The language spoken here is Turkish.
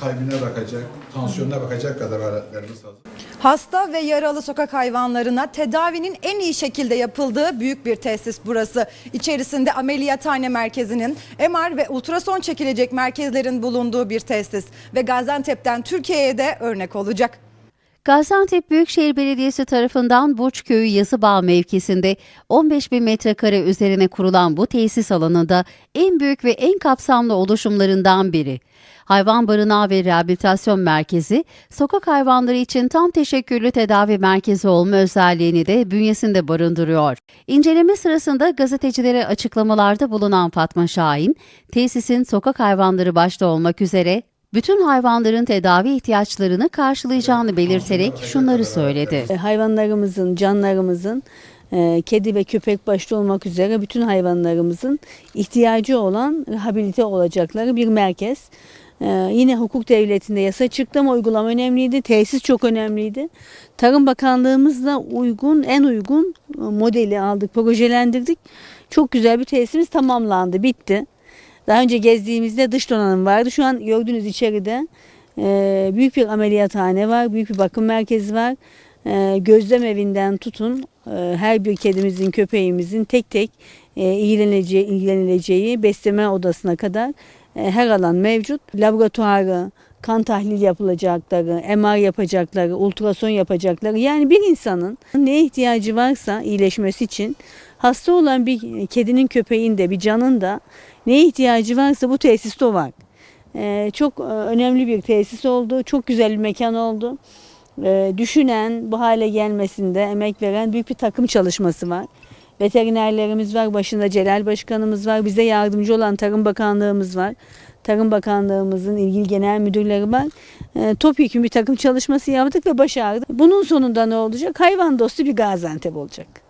kalbine bakacak, tansiyonuna bakacak kadar aletlerimiz hazır. Hasta ve yaralı sokak hayvanlarına tedavinin en iyi şekilde yapıldığı büyük bir tesis burası. İçerisinde ameliyathane merkezinin, MR ve ultrason çekilecek merkezlerin bulunduğu bir tesis ve Gaziantep'ten Türkiye'ye de örnek olacak. Gaziantep Büyükşehir Belediyesi tarafından Burçköy'ü Yazıbağ mevkisinde 15 bin metrekare üzerine kurulan bu tesis alanında en büyük ve en kapsamlı oluşumlarından biri. Hayvan Barınağı ve Rehabilitasyon Merkezi, sokak hayvanları için tam teşekküllü tedavi merkezi olma özelliğini de bünyesinde barındırıyor. İnceleme sırasında gazetecilere açıklamalarda bulunan Fatma Şahin, tesisin sokak hayvanları başta olmak üzere bütün hayvanların tedavi ihtiyaçlarını karşılayacağını belirterek şunları söyledi. E, hayvanlarımızın, canlarımızın, e, kedi ve köpek başta olmak üzere bütün hayvanlarımızın ihtiyacı olan rehabilite olacakları bir merkez. E, Yine hukuk devletinde yasa çıktı ama uygulama önemliydi. Tesis çok önemliydi. Tarım Bakanlığımızla uygun, en uygun modeli aldık, projelendirdik. Çok güzel bir tesisimiz tamamlandı, bitti. Daha önce gezdiğimizde dış donanım vardı. Şu an gördüğünüz içeride e, büyük bir ameliyathane var, büyük bir bakım merkezi var. E, gözlem evinden tutun e, her bir kedimizin, köpeğimizin tek tek e, ilgileneceği, ilgilenileceği besleme odasına kadar her alan mevcut. Laboratuvarı, kan tahlil yapılacakları, MR yapacakları, ultrason yapacakları yani bir insanın neye ihtiyacı varsa iyileşmesi için hasta olan bir kedinin köpeğin de bir canın da neye ihtiyacı varsa bu tesiste var. Ee, çok e, önemli bir tesis oldu. Çok güzel bir mekan oldu. Ee, düşünen, bu hale gelmesinde emek veren büyük bir takım çalışması var. Veterinerlerimiz var, başında Celal Başkanımız var, bize yardımcı olan Tarım Bakanlığımız var. Tarım Bakanlığımızın ilgili genel müdürleri var. Ee, topyekun bir takım çalışması yaptık ve başardık. Bunun sonunda ne olacak? Hayvan dostu bir Gaziantep olacak.